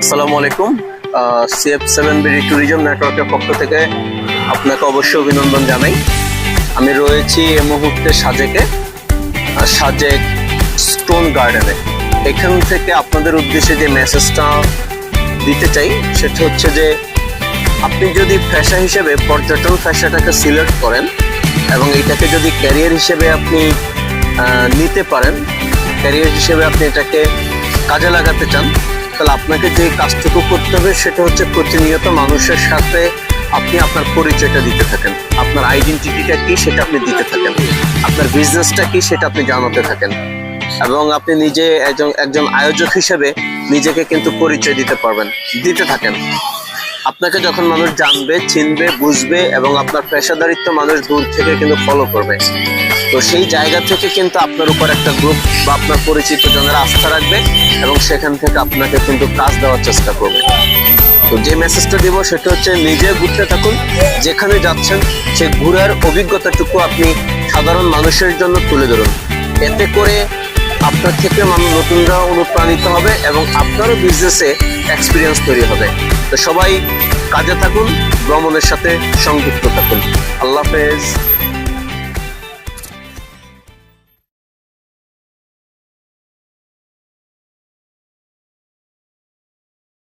আসসালামু আলাইকুম। CF seven BD tourism নেটওয়ার্কের পক্ষ থেকে আপনাকে অবশ্যই অভিনন্দন জানাই। আমি রয়েছি এই মুহূর্তে সাজেকে সাজেক স্টোন গার্ডেনে এখান থেকে আপনাদের উদ্দেশ্যে যে মেসেজটা দিতে চাই, সেটা হচ্ছে যে আপনি যদি পেশা হিসেবে পর্যটন পেশাটাকে সিলেক্ট করেন এবং এটাকে যদি ক্যারিয়ার হিসেবে আপনি নিতে পারেন, ক্যারিয়ার হিসেবে আপনি এটাকে কাজে লাগাতে চান, তাহলে আপনাকে যে কাজটুকু করতে হবে সেটা হচ্ছে প্রতিনিয়ত মানুষের সাথে আপনি আপনার পরিচয়টা দিতে থাকেন। আপনার আইডেন্টিটিটা কি সেটা আপনি দিতে থাকেন। আপনার বিজনেসটা কি সেটা আপনি জানাতে থাকেন। এবং আপনি নিজে একজন একজন আয়োজক হিসেবে নিজেকে কিন্তু পরিচয় দিতে পারবেন, দিতে থাকেন। আপনাকে যখন মানুষ জানবে, চিনবে, বুঝবে এবং আপনার পেশাদারিত্ব মানুষ দূর থেকে কিন্তু ফলো করবে। তো সেই জায়গা থেকে কিন্তু আপনার উপর একটা গ্রুপ বা আপনার পরিচিত জনের আস্থা রাখবে এবং সেখান থেকে আপনাকে কিন্তু কাজ দেওয়ার চেষ্টা করবে। তো যে মেসেজটা দিব সেটা হচ্ছে, নিজে ঘুরতে থাকুন। যেখানে যাচ্ছেন সে ঘুরার অভিজ্ঞতাটুকু আপনি সাধারণ মানুষের জন্য তুলে ধরুন। এতে করে আপনার থেকে মানুষ নতুনরা অনুপ্রাণিত হবে এবং আপনারও বিজনেসে এক্সপিরিয়েন্স তৈরি হবে। তো সবাই কাজে থাকুন, ভ্রমণের সাথে সংযুক্ত থাকুন। আল্লাহ হাফেজ।